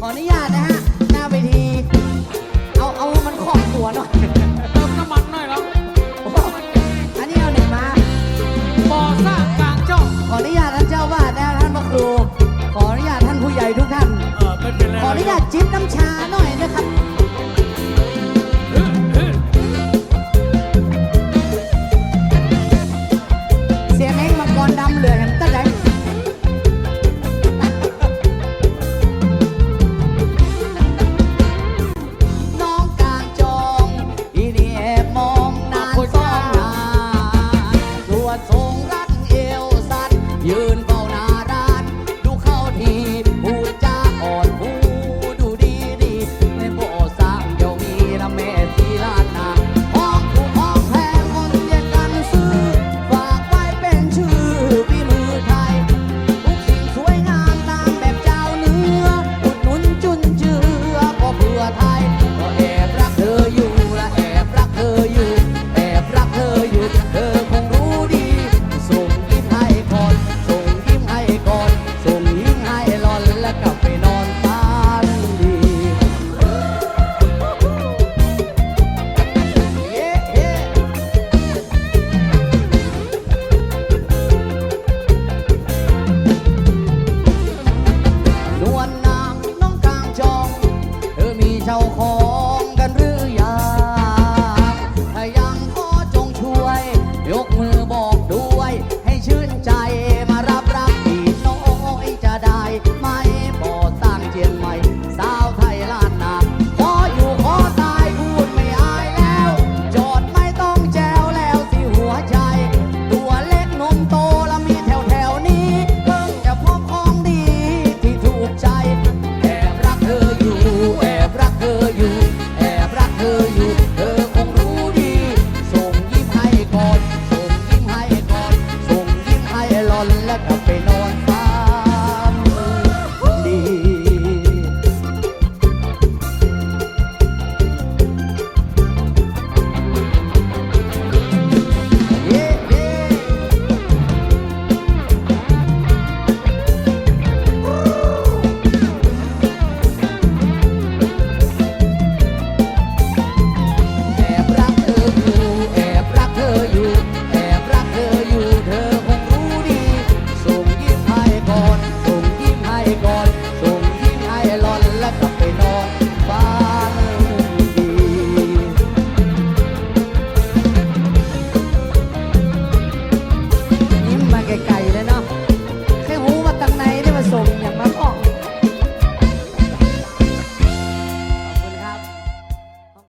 ขออนุญาตนะฮะ หน้าเวที เอาเอามันคล่องตัวหน่อย เติมน้ำมันหน่อยแล้วอันนี้เอาไหนมาบ่อสร้างกลางช่องขออนุญาตท่านเจ้าวาดนะท่านพระครู ขออนุญาตท่านผู้ใหญ่ทุกท่าน เออไม่เป็นไรขออนุญาตจิบน้ำชาหน่ on.